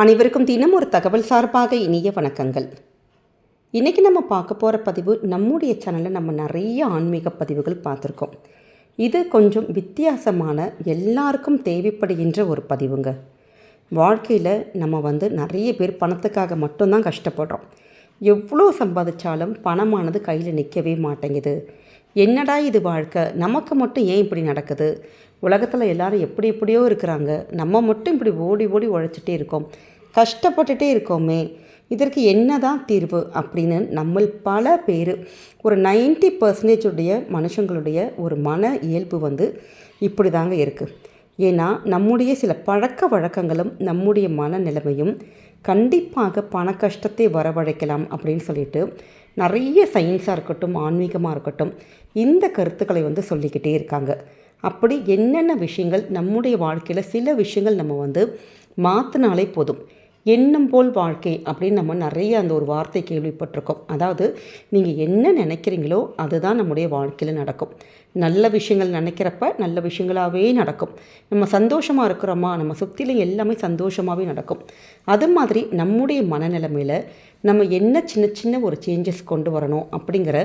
அனைவருக்கும் தினம் ஒரு தகவல் சார்பாக இனிய வணக்கங்கள். இன்றைக்கி நம்ம பார்க்க போகிற பதிவு நம்முடைய சேனலில் நம்ம நிறைய ஆன்மீக பதிவுகள் பார்த்துருக்கோம். இது கொஞ்சம் வித்தியாசமான எல்லாருக்கும் தேவைப்படுகின்ற ஒரு பதிவுங்க. வாழ்க்கையில் நம்ம வந்து நிறைய பேர் பணத்துக்காக மட்டும்தான் கஷ்டப்படுறோம். எவ்வளோ சம்பாதிச்சாலும் பணமானது கையில் நிற்கவே மாட்டேங்குது. என்னடா இது வாழ்க்கை? நமக்கு மட்டும் ஏன் இப்படி நடக்குது? உலகத்தில் எல்லாரும் எப்படி எப்படியோ இருக்கிறாங்க. நம்ம மட்டும் இப்படி ஓடி ஓடி உழைச்சிட்டே இருக்கோம். கஷ்டப்பட்டுட்டே இருக்கோமே. இதற்கு என்ன தான் தீர்வு அப்படின்னு நம்ம பல பேர் ஒரு நைன்ட்டி பர்சன்டேஜ் உடைய மனுஷங்களுடைய ஒரு மன இயல்பு வந்து இப்படி தாங்க இருக்குது ஏன்னா நம்முடைய சில பழக்க வழக்கங்களும் நம்முடைய மனநிலைமையும் கண்டிப்பாக பண கஷ்டத்தை வரவழைக்கலாம் அப்படின்னு சொல்லிட்டு நிறைய சயின்ஸாக இருக்கட்டும் ஆன்மீகமாக இருக்கட்டும் இந்த கருத்துக்களை வந்து சொல்லிக்கிட்டே இருக்காங்க. அப்படி என்னென்ன விஷயங்கள் நம்முடைய வாழ்க்கையில் சில விஷயங்கள் நம்ம வந்து மாற்றினாலே போதும். எண்ணம் போல் வாழ்க்கை அப்படின்னு நம்ம நிறைய அந்த ஒரு வார்த்தை கேள்விப்பட்டிருக்கோம். அதாவது நீங்கள் என்ன நினைக்கிறீங்களோ அதுதான் நம்முடைய வாழ்க்கையில் நடக்கும். நல்ல விஷயங்கள் நினைக்கிறப்ப நல்ல விஷயங்களாகவே நடக்கும். நம்ம சந்தோஷமாக இருக்கிறோமா? நம்ம சுற்றிலும் எல்லாமே சந்தோஷமாகவே நடக்கும். அது மாதிரி நம்முடைய மனநிலைமையில் நம்ம என்ன சின்ன சின்ன ஒரு சேஞ்சஸ் கொண்டு வரணும் அப்படிங்கிற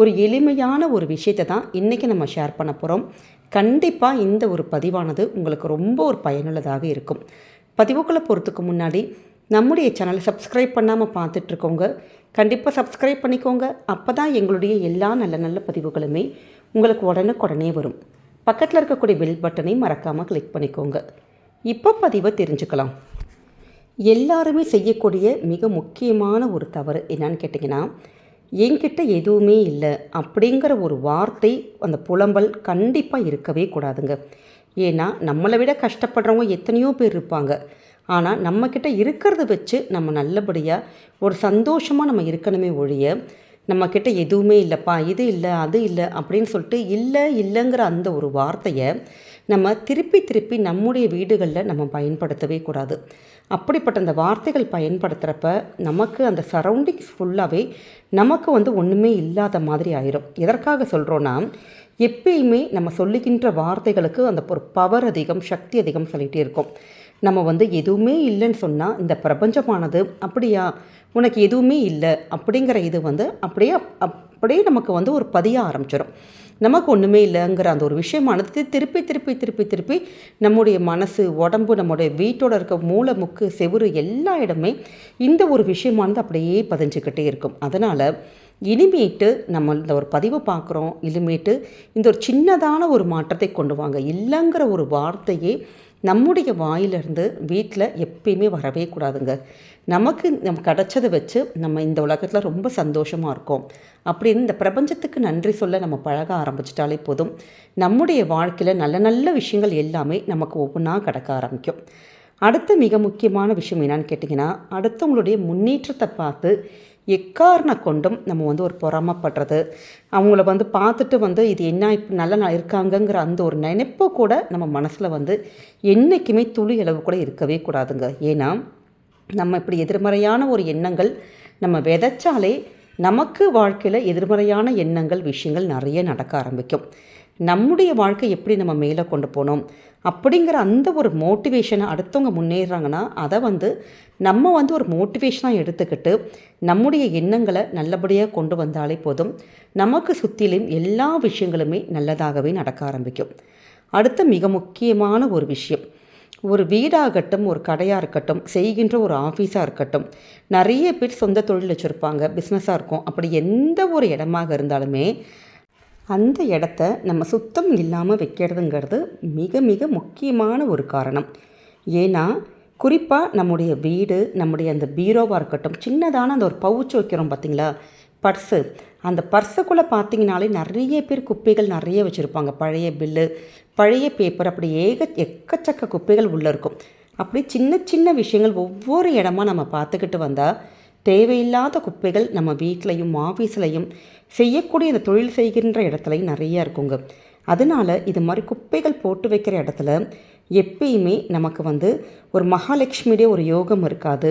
ஒரு எளிமையான ஒரு விஷயத்தை தான் இன்றைக்கி நம்ம ஷேர் பண்ண போகிறோம் கண்டிப்பாக இந்த ஒரு பதிவானது உங்களுக்கு ரொம்ப ஒரு பயனுள்ளதாக இருக்கும். பதிவுக்குள்ளே போகிறதுக்கு முன்னாடி நம்முடைய சேனலை சப்ஸ்கிரைப் பண்ணாமல் பார்த்துட்ருக்கோங்க. கண்டிப்பாக சப்ஸ்கிரைப் பண்ணிக்கோங்க. அப்போ தான் எங்களுடைய எல்லா நல்ல நல்ல பதிவுகளுமே உங்களுக்கு உடனுக்குடனே வரும். பக்கத்தில் இருக்கக்கூடிய பெல் பட்டனை மறக்காமல் கிளிக் பண்ணிக்கோங்க. இப்போ பதிவை தெரிஞ்சுக்கலாம். எல்லாருமே செய்யக்கூடிய மிக முக்கியமான ஒரு தவறு என்னன்னு கேட்டிங்கன்னா என்கிட்ட எதுவுமே இல்லை அப்படிங்கிற ஒரு வார்த்தை அந்த புலம்பல் கண்டிப்பாக இருக்கவே கூடாதுங்க. ஏன்னா நம்மளை விட கஷ்டப்படுறவங்க எத்தனையோ பேர் இருப்பாங்க. ஆனால் நம்மக்கிட்ட இருக்கிறத வச்சு நம்ம நல்லபடியாக ஒரு சந்தோஷமாக நம்ம இருக்கணுமே ஒழிய நம்மக்கிட்ட எதுவுமே இல்லைப்பா இது இல்லை அது இல்லை அப்படின்னு சொல்லிட்டு இல்லை இல்லைங்கிற அந்த ஒரு வார்த்தையை நம்ம திருப்பி திருப்பி நம்முடைய வீடுகளில் நம்ம பயன்படுத்தவே கூடாது. அப்படிப்பட்ட அந்த வார்த்தைகள் பயன்படுத்துகிறப்ப நமக்கு அந்த சரௌண்டிங்ஸ் ஃபுல்லாகவே நமக்கு வந்து ஒன்றுமே இல்லாத மாதிரி ஆயிரும். எதற்காக சொல்கிறோன்னா எப்பயுமே நம்ம சொல்லுகின்ற வார்த்தைகளுக்கு அந்த ஒரு பவர் அதிகம் சக்தி அதிகம் சொல்லிகிட்டே இருக்கும். நம்ம வந்து எதுவுமே இல்லைன்னு சொன்னால் இந்த பிரபஞ்சமானது அப்படியா? உனக்கு எதுவுமே இல்லை அப்படிங்கிற இது வந்து அப்படியே அப்படியே நமக்கு வந்து ஒரு பதிய ஆரம்பிச்சிடும் நமக்கு ஒன்றுமே இல்லைங்கிற அந்த ஒரு விஷயமானது திருப்பி திருப்பி திருப்பி திருப்பி நம்முடைய மனசு உடம்பு நம்முடைய வீட்டோட இருக்க மூளை முக்கு செவுறு எல்லா இடமே இந்த ஒரு விஷயமானது அப்படியே பதிஞ்சுக்கிட்டே இருக்கும். அதனால் இனிமேட்டு நம்ம இந்த ஒரு பதிவை பார்க்குறோம். இனிமேட்டு இந்த ஒரு சின்னதான ஒரு மாற்றத்தை கொண்டு வாங்க. இல்லைங்கிற ஒரு வார்த்தையே நம்முடைய வாயிலிருந்து வீட்டில் எப்பயுமே வரவே கூடாதுங்க. நமக்கு நம்ம கிடச்சதை வச்சு நம்ம இந்த உலகத்தில் ரொம்ப சந்தோஷமாக இருக்கோம். அப்படின்னு இந்த பிரபஞ்சத்துக்கு நன்றி சொல்ல நம்ம பழக ஆரம்பிச்சிட்டாலே போதும். நம்முடைய வாழ்க்கையில் நல்ல நல்ல விஷயங்கள் எல்லாமே நமக்கு ஒவ்வொன்றா கிடக்க ஆரம்பிக்கும். அடுத்த மிக முக்கியமான விஷயம் என்னன்னு கேட்டிங்கன்னா அடுத்தவங்களுடைய முன்னேற்றத்தை பார்த்து எக்காரணம் கொண்டும் நம்ம வந்து ஒரு பொறாமப்படுறது. அவங்கள வந்து பார்த்துட்டு வந்து இது என்ன இப்போ நல்லா இருக்காங்கங்கிற அந்த ஒரு நினைப்பு கூட நம்ம மனசில் வந்து என்றைக்குமே துளி அளவு கூட இருக்கவே கூடாதுங்க. ஏன்னா நம்ம இப்படி எதிர்மறையான ஒரு எண்ணங்கள் நம்ம விதைச்சாலே நமக்கு வாழ்க்கையில் எதிர்மறையான எண்ணங்கள் விஷயங்கள் நிறைய நடக்க ஆரம்பிக்கும். நம்முடைய வாழ்க்கை எப்படி நம்ம மேலே கொண்டு போனோம்? அப்படிங்கிற அந்த ஒரு மோட்டிவேஷனை அடுத்தவங்க முன்னேறாங்கன்னா அதை வந்து நம்ம வந்து ஒரு மோட்டிவேஷனாக எடுத்துக்கிட்டு நம்முடைய எண்ணங்களை நல்லபடியாக கொண்டு வந்தாலே போதும் நமக்கு சுற்றிலும் எல்லா விஷயங்களுமே நல்லதாகவே நடக்க ஆரம்பிக்கும். அடுத்த மிக முக்கியமான ஒரு விஷயம். ஒரு வீடாகட்டும் ஒரு கடையாக இருக்கட்டும் செய்கின்ற ஒரு ஆஃபீஸாக இருக்கட்டும் நிறைய பேர் சொந்த தொழில் வச்சுருப்பாங்க பிஸ்னஸாக இருக்கும். அப்படி எந்த ஒரு இடமாக இருந்தாலுமே அந்த இடத்த நம்ம சுத்தம் இல்லாமல் வைக்கிறதுங்கிறது மிக மிக முக்கியமான ஒரு காரணம். ஏன்னா குறிப்பாக நம்முடைய வீடு நம்முடைய அந்த பீரோவாக இருக்கட்டும் சின்னதான அந்த ஒரு பவுச் வைக்கிறோம் பார்த்திங்களா பர்ஸு. அந்த பர்ஸுக்குள்ளே பார்த்தீங்கனாலே நிறைய பேர் குப்பைகள் நிறைய வச்சுருப்பாங்க. பழைய பில்லு பழைய பேப்பர் அப்படி ஏக எக்கச்சக்க குப்பைகள் உள்ளே இருக்கும். அப்படி சின்ன சின்ன விஷயங்கள் ஒவ்வொரு இடமா நம்ம பார்த்துக்கிட்டு வந்தால் தேவையில்லாத குப்பைகள் நம்ம வீட்லேயும் ஆஃபீஸ்லையும் செய்யக்கூடிய இந்த தொழில் செய்கின்ற இடத்துலையும் நிறையா இருக்குங்க. அதனால் இது மாதிரி குப்பைகள் போட்டு வைக்கிற இடத்துல எப்பயுமே நமக்கு வந்து ஒரு மகாலட்சுமியுடைய ஒரு யோகம் இருக்காது.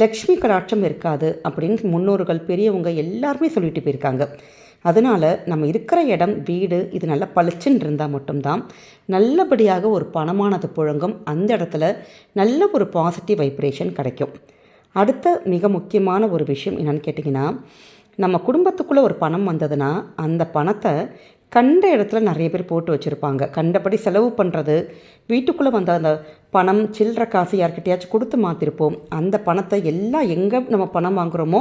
லக்ஷ்மி கடாட்சம் இருக்காது அப்படின்னு முன்னோர்கள் பெரியவங்க எல்லாருமே சொல்லிட்டு போயிருக்காங்க. அதனால் நம்ம இருக்கிற இடம் வீடு இது நல்லா பளிச்சுன்னு இருந்தால் மட்டும்தான் நல்லபடியாக ஒரு பணமானது புழங்கும். அந்த இடத்துல நல்ல ஒரு பாசிட்டிவ் வைப்ரேஷன் கிடைக்கும். அடுத்த மிக முக்கியமான ஒரு விஷயம் என்னென்னு கேட்டிங்கன்னா நம்ம குடும்பத்துக்குள்ளே ஒரு பணம் வந்ததுன்னா அந்த பணத்தை கண்ட இடத்துல நிறைய பேர் போட்டு வச்சுருப்பாங்க. கண்டபடி செலவு பண்ணுறது வீட்டுக்குள்ளே வந்த அந்த பணம் சில்லற காசு யார்கிட்டயாச்சும் கொடுத்து மாற்றிருப்போம் அந்த பணத்தை எல்லாம் எங்கே நம்ம பணம் வாங்குகிறோமோ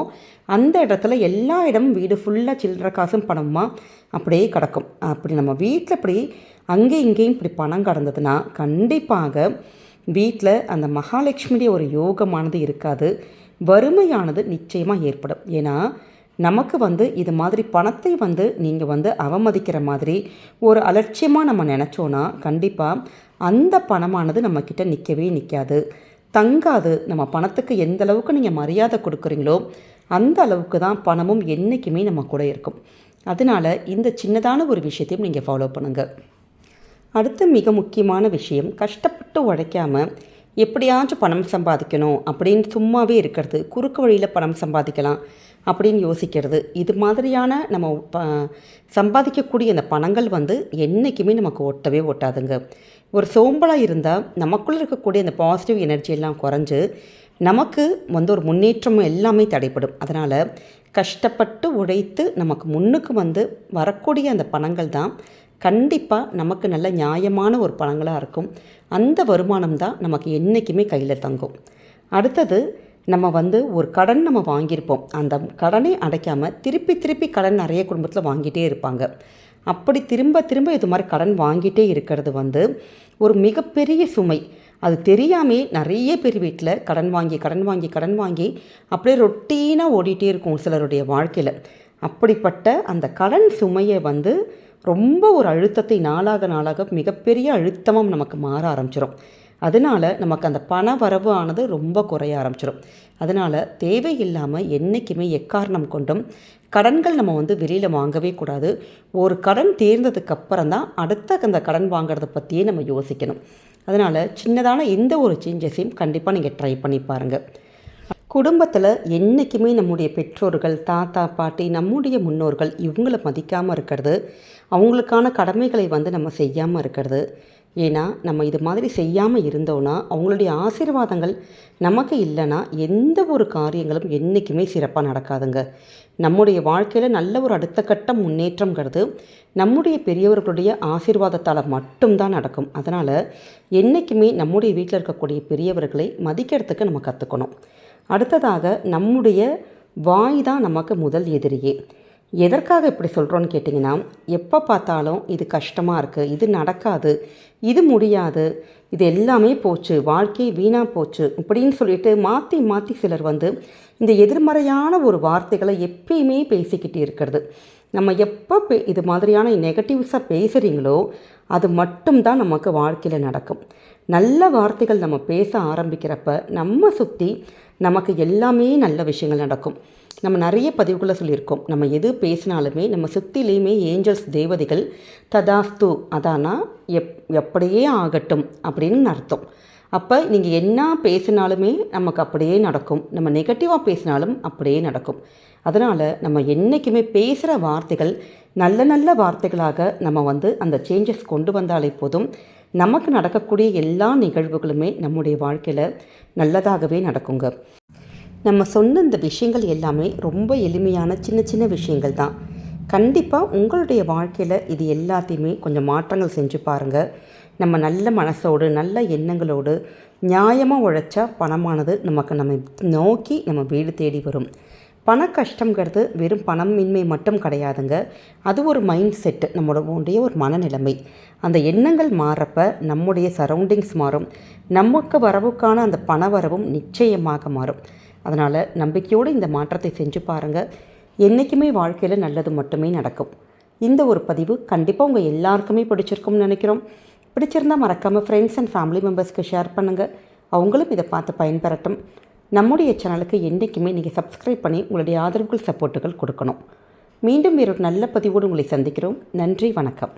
அந்த இடத்துல எல்லா இடமும் வீடு ஃபுல்லாக சில்லற காசும் பணமாக அப்படியே கிடக்கும். அப்படி நம்ம வீட்டில் இப்படி அங்கேயும் இங்கேயும் இப்படி பணம் கடந்ததுன்னா கண்டிப்பாக வீட்டில் அந்த மகாலட்சுமியுடைய ஒரு யோகமானது இருக்காது. வறுமையானது நிச்சயமாக ஏற்படும். ஏன்னா நமக்கு வந்து இது மாதிரி பணத்தை வந்து நீங்கள் வந்து அவமதிக்கிற மாதிரி ஒரு அலட்சியமாக நம்ம நினச்சோன்னா கண்டிப்பாக அந்த பணமானது நம்மக்கிட்ட நிற்கவே நிற்காது தங்காது. நம்ம பணத்துக்கு எந்த அளவுக்கு நீங்கள் மரியாதை கொடுக்குறீங்களோ அந்த அளவுக்கு தான் பணமும் என்றைக்குமே நம்ம கூட இருக்கும். அதனால் இந்த சின்னதான ஒரு விஷயத்தையும் நீங்கள் ஃபாலோ பண்ணுங்கள் அடுத்த மிக முக்கியமான விஷயம் கஷ்டப்பட்டு உழைக்காமல் எப்படியாச்சும் பணம் சம்பாதிக்கணும் அப்படின்னு சும்மாவே இருக்கிறது. குறுக்கு வழியில் பணம் சம்பாதிக்கலாம் அப்படின்னு யோசிக்கிறது. இது மாதிரியான நம்ம ப சம்பாதிக்கக்கூடிய அந்த பணங்கள் வந்து என்றைக்குமே நமக்கு ஒட்டவே ஒட்டாதுங்க. ஒரு சோம்பலாக இருந்தால் நமக்குள்ளே இருக்கக்கூடிய அந்த பாசிட்டிவ் எனர்ஜி எல்லாம் குறைஞ்சு நமக்கு வந்து ஒரு முன்னேற்றம் எல்லாமே தடைப்படும் அதனால் கஷ்டப்பட்டு உழைத்து நமக்கு முன்னுக்கு வந்து வரக்கூடிய அந்த பணங்கள் தான் கண்டிப்பாக நமக்கு நல்ல நியாயமான ஒரு பணங்களாக இருக்கும். அந்த வருமானம் தான் நமக்கு என்றைக்குமே கையில் தங்கும். அடுத்தது நம்ம வந்து ஒரு கடன் நம்ம வாங்கியிருப்போம். அந்த கடனை அடைக்காமல் திருப்பி திருப்பி கடன் நிறைய குடும்பத்தில் வாங்கிட்டே இருப்பாங்க. அப்படி திரும்ப திரும்ப இது மாதிரி கடன் வாங்கிட்டே இருக்கிறது வந்து ஒரு மிகப்பெரிய சுமை. அது தெரியாமே நிறைய பேர் வீட்டில் கடன் வாங்கி கடன் வாங்கி கடன் வாங்கி அப்படியே ரொட்டீனாக ஓடிட்டே இருக்கும் சிலருடைய வாழ்க்கையில். அப்படிப்பட்ட அந்த கடன் சுமையை வந்து ரொம்ப ஒரு அழுத்தத்தை நாளாக நாளாக மிகப்பெரிய அழுத்தமும் நமக்கு மாற ஆரம்பிச்சிடும் அதனால் நமக்கு அந்த பண வரவு ஆனது ரொம்ப குறைய ஆரம்பிச்சிடும் அதனால் தேவையில்லாமல் என்றைக்குமே எக்காரணம் கொண்டும் கடன்கள் நம்ம வந்து வெளியில் வாங்கவே கூடாது. ஒரு கடன் தேர்ந்ததுக்கு அப்புறம் தான் அடுத்த அந்த கடன் வாங்குறத பற்றியே நம்ம யோசிக்கணும். அதனால் சின்னதான எந்த ஒரு சேஞ்சஸையும் கண்டிப்பாக நீங்கள் ட்ரை பண்ணி பாருங்கள் குடும்பத்தில் என்றைக்குமே நம்முடைய பெற்றோர்கள் தாத்தா பாட்டி நம்முடைய முன்னோர்கள் இவங்களை மதிக்காமல் இருக்கிறது. அவங்களுக்கான கடமைகளை வந்து நம்ம செய்யாமல் இருக்கிறது. ஏன்னா நம்ம இது மாதிரி செய்யாமல் இருந்தோன்னா அவங்களுடைய ஆசீர்வாதங்கள் நமக்கு இல்லைன்னா எந்த ஒரு காரியங்களும் என்றைக்குமே சிறப்பாக நடக்காதுங்க. நம்முடைய வாழ்க்கையில் நல்ல ஒரு அடுத்த கட்ட முன்னேற்றங்கிறது நம்முடைய பெரியவர்களுடைய ஆசீர்வாதத்தால் மட்டும்தான் நடக்கும். அதனால் என்றைக்குமே நம்முடைய வீட்டில் இருக்கக்கூடிய பெரியவர்களை மதிக்கிறதுக்கு நம்ம கற்றுக்கணும் அடுத்ததாக நம்முடைய வாய் தான் நமக்கு முதல் எதிரியே. எதற்காக இப்படி சொல்கிறோன்னு கேட்டிங்கன்னா எப்போ பார்த்தாலும் இது கஷ்டமாக இருக்குது இது நடக்காது இது முடியாது இது எல்லாமே போச்சு வாழ்க்கை வீணாக போச்சு இப்படின்னு சொல்லிட்டு மாற்றி மாற்றி சிலர் வந்து இந்த எதிர்மறையான ஒரு வார்த்தைகளை எப்பயுமே பேசிக்கிட்டு இருக்கிறது. நம்ம எப்போ பே இது மாதிரியான நெகட்டிவ்ஸாக பேசுகிறீங்களோ அது மட்டும்தான் நமக்கு வாழ்க்கையில் நடக்கும். நல்ல வார்த்தைகள் நம்ம பேச ஆரம்பிக்கிறப்ப நம்ம சுற்றி நமக்கு எல்லாமே நல்ல விஷயங்கள் நடக்கும். நம்ம நிறைய பதிவுகளை சொல்லியிருக்கோம். நம்ம எது பேசினாலுமே நம்ம சுற்றிலையுமே ஏஞ்சல்ஸ் தேவதைகள் ததாஸ்து அதானா எப் எப்படியே ஆகட்டும் அப்படின்னு அர்த்தம். அப்போ நீங்கள் என்ன பேசினாலுமே நமக்கு அப்படியே நடக்கும். நம்ம நெகட்டிவாக பேசினாலும் அப்படியே நடக்கும். அதனால் நம்ம என்றைக்குமே பேசுகிற வார்த்தைகள் நல்ல நல்ல வார்த்தைகளாக நம்ம வந்து அந்த சேஞ்சஸ் கொண்டு வந்தாலே போதும். நமக்கு நடக்கக்கூடிய எல்லா நிகழ்வுகளுமே நம்முடைய வாழ்க்கையில் நல்லதாகவே நடக்குங்க. நம்ம சொன்ன இந்த விஷயங்கள் எல்லாமே ரொம்ப எளிமையான சின்ன சின்ன விஷயங்கள் தான். கண்டிப்பாக உங்களுடைய வாழ்க்கையில் இது எல்லாத்தையுமே கொஞ்சம் மாற்றங்கள் செஞ்சு பாருங்கள் நம்ம நல்ல மனசோடு நல்ல எண்ணங்களோடு நியாயமாக உழைச்சா பணமானது நமக்கு நம்ம நோக்கி நம்ம வீடு தேடி வரும். பண கஷ்டங்கிறது வெறும் பணமின்மை மட்டும் கிடையாதுங்க. அது ஒரு மைண்ட் செட்டு நம்மளுடைய ஒரு மனநிலைமை. அந்த எண்ணங்கள் மாறப்ப நம்முடைய சரௌண்டிங்ஸ் மாறும். நமக்கு வரவுக்கான அந்த பண வரவும் நிச்சயமாக மாறும். அதனால் நம்பிக்கையோடு இந்த மாற்றத்தை செஞ்சு பாருங்கள் என்றைக்குமே வாழ்க்கையில் நல்லது மட்டுமே நடக்கும். இந்த ஒரு பதிவு கண்டிப்பாக உங்கள் எல்லாருக்குமே பிடிச்சிருக்கும்னு நினைக்கிறோம். பிடிச்சிருந்தால் மறக்காமல் ஃப்ரெண்ட்ஸ் அண்ட் ஃபேமிலி மெம்பர்ஸ்க்கு ஷேர் பண்ணுங்கள் அவங்களும் இதை பார்த்து பயன்பெறட்டும். நம்முடைய சேனலுக்கு என்றைக்குமே நீங்கள் சப்ஸ்கிரைப் பண்ணி உங்களுடைய ஆதரவுகள் சப்போர்ட்டுகள் கொடுக்கணும். மீண்டும் ஒரு நல்ல பதிவோடு உங்களை சந்திக்கிறோம். நன்றி வணக்கம்.